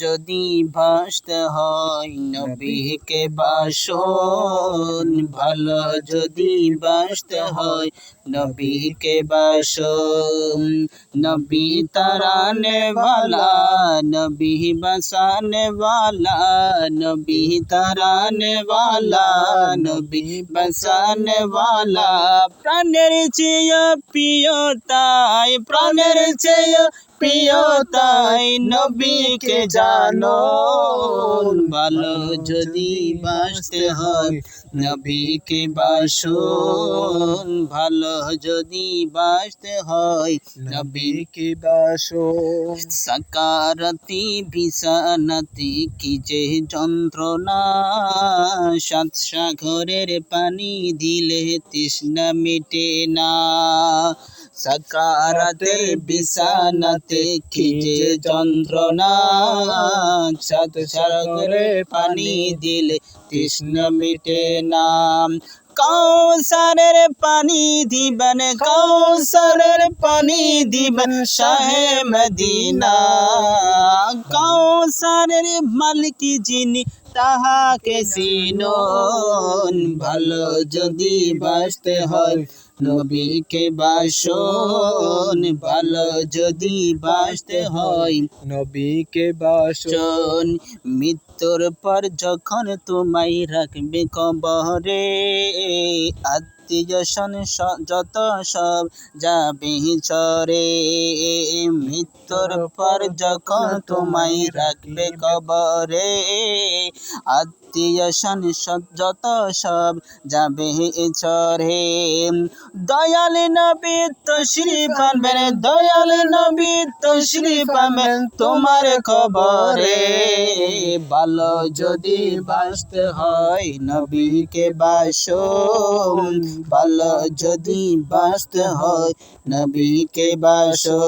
যদি ভাসতে হয় নবীকে বাসন, ভালো যদি বাসতে হয় নবীকে বাসন। নবী তারানে ভালা নবী বাসানে ভালা নবী তারানে ভালা নবী বাসানে প্রাণের চেয়ে প্রিয় তাই প্রাণের চেয়ে প্রিয় তাই নবীকে জানো। ভালো যদি বাসতে হয় নবীকে বাসন ভালো যদি বাসতে হয় নবীকে বাসন সাকারাতি বিছানাতি কি যে যন্ত্রণা। সাত সাগরের পানি দিলে তৃষ্ণা মিটে না। সাকারাতে বিছানাতে যে যন্ত্রণা। সাত সাগরে পানি দিলে তৃষ্ণা মিটে না। কৌসারের পানি দিবেন কৌসারের পানি দিবেন শাহে মদিনা। কৌসারের মালিক যিনি, তাহাকে সিনন ভালো যদি বাসতে হয় নবীকে বাসন ভালো যদি বাসতে হয় নবীকে বাসন মৃত্যুর পর যখন তোমায় রাখবে কবরে আত্মীয় যত সব যাবে চরে মৃত্যুর পর যখন তোমায় রাখবে কবরে আত্মীয় স্বজন যত সব যাবে চরে। দয়াল নবী তশরিফ আনবেন, দয়াল নবী তশরিফ আনবেন তোমার খবরে ভালো যদি বাসতে হয় নবীকে বাসো ভালো যদি বাসতে হয় নবীকে বাসো